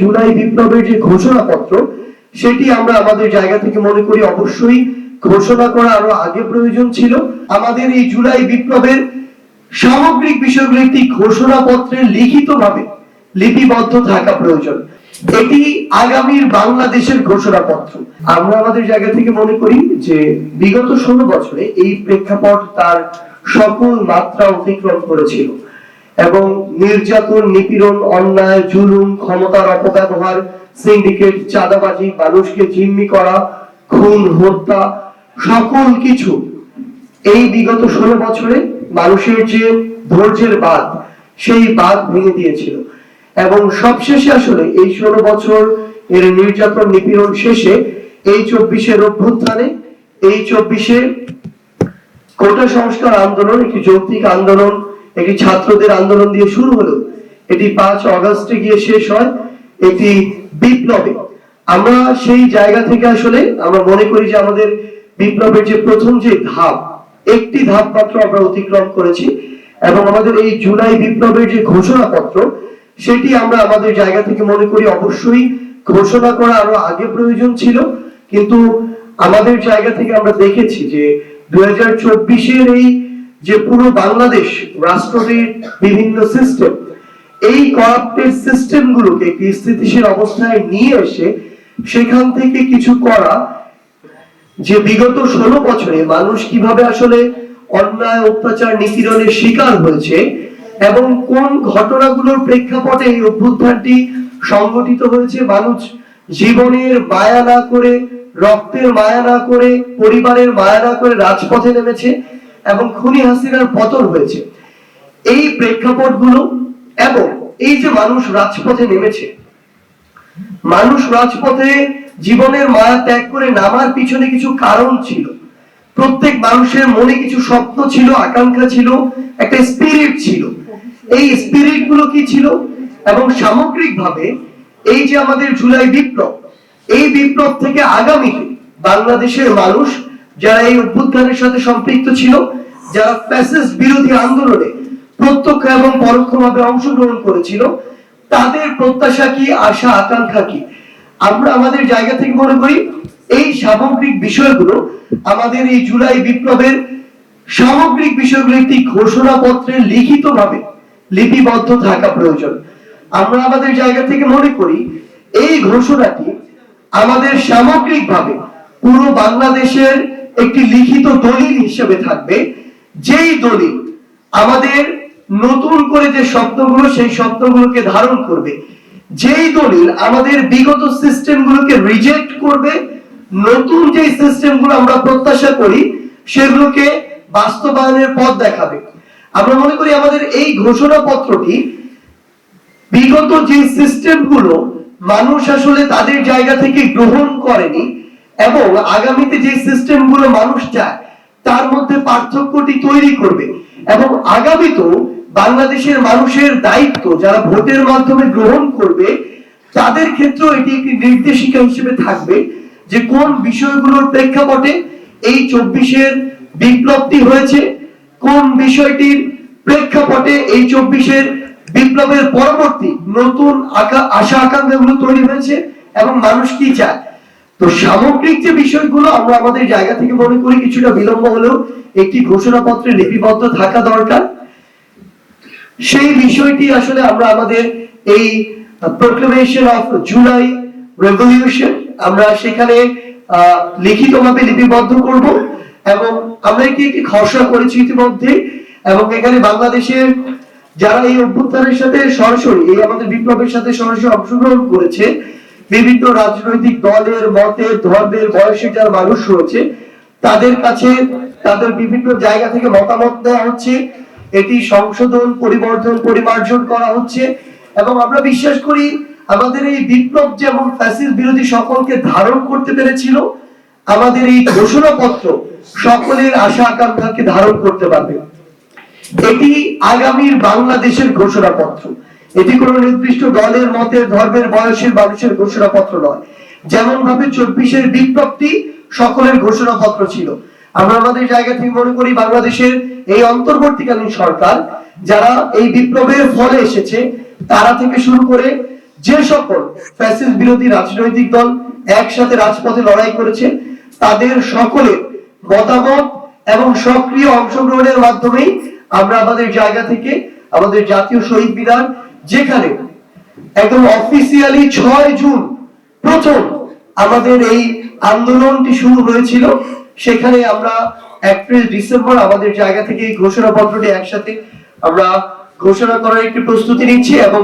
জুলাই বিপ্লবের যে ঘোষণাপত্র, সেটি আমরা আমাদের জায়গা থেকে মনে করি অবশ্যই ঘোষণা করা আরও আগে প্রয়োজন ছিল। আমাদের এই জুলাই বিপ্লবের সামগ্রিক বিষয়গুলো একটি ঘোষণাপত্রে লিখিত ভাবে লিপিবদ্ধ থাকা প্রয়োজন। এটি আগামীর বাংলাদেশের ঘোষণাপত্র। আমরা আমাদের জায়গা থেকে মনে করি যে বিগত ষোলো বছরে এই প্রেক্ষাপট তার সকল মাত্রা অতিক্রম করেছিল। এবং নির্যাতন, নিপীড়ন, অন্যায়, জুলুম, ক্ষমতার অপব্যবহার সিন্ডিকেট চাঁদাবাজি, মানুষকে জিম্মি করা, খুন, হত্যা, সকল কিছু এই বিগত ষোলো বছরে মানুষের যে ধৈর্যের বাদ সেই বাদ ভেঙে দিয়েছিল। এবং সবশেষে আসলে এই ষোলো বছর এর নির্যাতন, নিপীড়ন শেষে এই চব্বিশের অভ্যুত্থানে, এই চব্বিশে কোটা সংস্কার আন্দোলন, একটি যৌক্তিক আন্দোলন একটি ছাত্রদের আন্দোলন দিয়ে শুরু হলো। এটি পাঁচ অগস্টে গিয়ে শেষ হয় একটি বিপ্লবে। আমরা সেই জায়গা থেকে আসলে আমরা মনে করি যে আমাদের বিপ্লবের যে প্রথম যে ধাপ, একটি ধাপ মাত্র আমরা অতিক্রম করেছি এবং আমাদের এই জুলাই বিপ্লবের যে ঘোষণাপত্র, সেটি আমরা আমাদের জায়গা থেকে মনে করি অবশ্যই ঘোষণা করা আরও আগে প্রয়োজন ছিল। কিন্তু আমাদের জায়গা থেকে আমরা দেখেছি যে দুই হাজার চব্বিশের এই যে পুরো বাংলাদেশ রাষ্ট্রটির বিভিন্ন সিস্টেম এই করাপ্টেড সিস্টেম গুলোকে একটি স্থিতিশীল অবস্থায় নিয়ে এসে সেখান থেকে কিছু করা যে বিগত ষোলো বছরে মানুষ কীভাবে আসলে অন্যায়, অত্যাচার, নিপীড়নের শিকার হয়েছে এবং কোন ঘটনাগুলোর প্রেক্ষাপটে এই অভ্যুত্থানটি সংগঠিত হয়েছে, মানুষ জীবনের মায়া না করে, রক্তের মায়া না করে, পরিবারের মায়া না করে রাজপথে নেমেছে এবং খুনি হাসিনার পতন হয়েছে। এই প্রেক্ষাপটগুলো এবং এই যে মানুষ রাজপথে নেমেছে, মানুষ রাজপথে জীবনের মায়া ত্যাগ করে নামার পিছনে কিছু কারণ ছিল। প্রত্যেক মানুষের মনে কিছু স্বপ্ন ছিল, আকাঙ্ক্ষা ছিল, একটা স্পিরিট ছিল। এই স্পিরিটগুলো কি ছিল? এবং সামগ্রিকভাবে এই যে আমাদের জুলাই বিপ্লব, এই বিপ্লব থেকে আগামীতে বাংলাদেশের মানুষ যারা এই অভ্যুত্থানের সাথে সম্পৃক্ত ছিল, যারা ফ্যাসিস্ট বিরোধী আন্দোলনে প্রত্যক্ষ এবং পরোক্ষভাবে অংশগ্রহণ করেছিল, তাদের প্রত্যাশা কি, আশা, আকাঙ্ক্ষা কি? আমরা আমাদের জায়গা থেকে মনে করি, এই সামগ্রিক বিষয়গুলো আমাদের এই জুলাই বিপ্লবের সামগ্রিক বিষয়গুলো একটি ঘোষণাপত্রে লিখিত ভাবে লিপিবদ্ধ থাকা প্রয়োজন। আমরা আমাদের জায়গা থেকে মনে করি, এই ঘোষণাটি আমাদের সামগ্রিকভাবে পুরো বাংলাদেশের একটি লিখিত দলিল হিসেবে থাকবে। যেই দলিল আমাদের নতুন করে যে স্বপ্নগুলো সেই স্বপ্নগুলোকে ধারণ করবে। যেই দলিল আমাদের বিগত সিস্টেমগুলোকে রিজেক্ট করবে, নতুন যে সিস্টেমগুলো আমরা প্রত্যাশা করি, সেগুলোকে বাস্তবায়নের পথ দেখাবে। আমরা মনে করি আমাদের এই ঘোষণাপত্রটি বিগত যে সিস্টেমগুলো মানুষ আসলে তাদের জায়গা থেকে গ্রহণ করেনি এবং আগামীতে যে সিস্টেমগুলো মানুষ চায়, তার মধ্যে পার্থক্যটি তৈরি করবে। এবং আগামীতেও বাংলাদেশের মানুষের দায়িত্ব যারা ভোটের মাধ্যমে গ্রহণ করবে, তাদের ক্ষেত্রেও এটি একটি নির্দেশিকা হিসেবে থাকবে যে কোন বিষয়গুলোর প্রেক্ষাপটে এই চব্বিশের বিপ্লবটি হয়েছে, কোন বিষয়টির প্রেক্ষাপটে এই চব্বিশের বিপ্লবের পরবর্তী নতুন আশা আকাঙ্ক্ষাগুলো তৈরি হয়েছে এবং মানুষ কি চায়। তো সামগ্রিক যে বিষয়গুলো আমরা আমাদের জায়গা থেকে মনে করি কিছুটা বিলম্ব হলেও একটি ঘোষণাপত্রে লিপিবদ্ধ থাকা দরকার। সেই বিষয়টি আসলে আমরা আমাদের এই প্রোক্লেমেশন অফ জুলাই রেভলিউশন আমরা সেখানে লিখিতভাবে লিপিবদ্ধ করব এবং আমরা এটি একটি খসড়া করেছি ইতিমধ্যে এবং এখানে বাংলাদেশের যারা এই অভ্যুত্থানের সাথে সরাসরি, এই আমাদের বিপ্লবের সাথে সরাসরি অংশগ্রহণ করেছে বিভিন্ন রাজনৈতিক দলের মতে, ধর্মের বয়সে যারা মানুষ রয়েছে, তাদের কাছে তাদের বিভিন্ন জায়গা থেকে মতামত দেওয়া হচ্ছে। এটি সংশোধন, পরিবর্ধন, পরিমার্জন করা হচ্ছে। এবং আমরা বিশ্বাস করি, আমাদের এই বিপ্লব যেমন ফ্যাসিস বিরোধী সকলকে ধারণ করতে পেরেছিল, আমাদের এই ঘোষণাপত্র সকলের আশা আকাঙ্ক্ষাকে ধারণ করতে পারবে। এটি আগামীর বাংলাদেশের ঘোষণাপত্র। এটি কোন নির্দিষ্ট দলের মতের ধর্মের বয়সের মানুষের ঘোষণাপত্র নয়। যেমন ভাবে চব্বিশের বিপ্লবটি সকলের ঘোষণাপত্র ছিল। আমরা আমাদের জায়গা থেকে মনে করি বাংলাদেশের এই অন্তর্বর্তীকালীন সরকার, যারা এই বিপ্লবের ফলে এসেছে, তারা থেকে শুরু করে যে সকল ফ্যাসিস্ট বিরোধী রাজনৈতিক দল একসাথে রাজপথে লড়াই করেছে, তাদের সকলের মতামত এবং সক্রিয় অংশগ্রহণের মাধ্যমেই আমরা আমাদের জায়গা থেকে আমাদের জাতীয় শহীদ মিনার যেখানে একদম অফিসিয়ালি ছয় জুন প্রথম আমাদের এই আন্দোলনটি শুরু হয়েছিল, সেখানে আমরা এপ্রিল, ডিসেম্বর আমাদের জায়গা থেকে এই ঘোষণাপত্রটি একসাথে আমরা ঘোষণা করার একটি প্রস্তুতি নিচ্ছি এবং